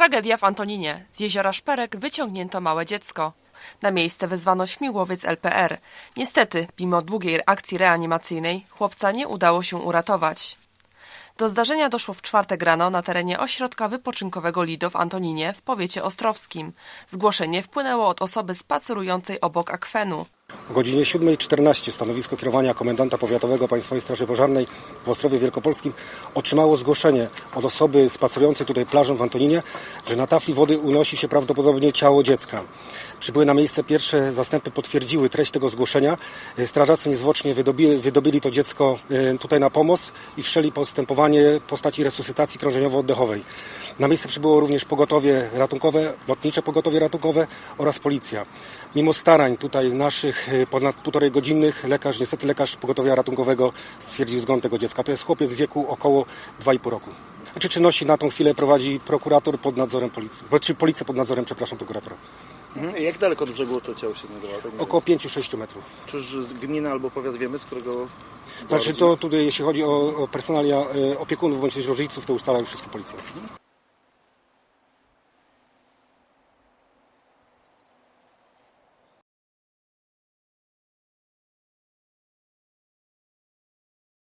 Tragedia w Antoninie. Z jeziora Szperek wyciągnięto małe dziecko. Na miejsce wezwano śmigłowiec LPR. Niestety, mimo długiej akcji reanimacyjnej, chłopca nie udało się uratować. Do zdarzenia doszło w czwartek rano na terenie ośrodka wypoczynkowego Lido w Antoninie w powiecie ostrowskim. Zgłoszenie wpłynęło od osoby spacerującej obok akwenu. O godzinie 7.14 stanowisko kierowania komendanta powiatowego Państwowej Straży Pożarnej w Ostrowie Wielkopolskim otrzymało zgłoszenie od osoby spacerującej tutaj plażą w Antoninie, że na tafli wody unosi się prawdopodobnie ciało dziecka. Przybyły na miejsce pierwsze zastępy potwierdziły treść tego zgłoszenia. Strażacy niezwłocznie wydobili, wydobili to dziecko e, tutaj na pomoc i wszczęli postępowanie w postaci resuscytacji krążeniowo-oddechowej. Na miejsce przybyło również pogotowie ratunkowe, lotnicze pogotowie ratunkowe oraz policja. Mimo starań tutaj naszych e, ponad półtorej godzinnych lekarz, niestety lekarz pogotowia ratunkowego stwierdził zgon tego dziecka. To jest chłopiec w wieku około 2,5 roku. Czy czynności na tą chwilę prowadzi prokurator pod nadzorem policji, czy policja pod nadzorem, przepraszam, prokuratora. Mhm. Jak daleko od brzegu to ciało się znajdowało? Tak Około więcej? 5-6 metrów. Czyż gmina albo powiat wiemy, z którego... Znaczy to tutaj, jeśli chodzi o, o personalia e, opiekunów bądź też rodziców, to ustala już wszystko policja.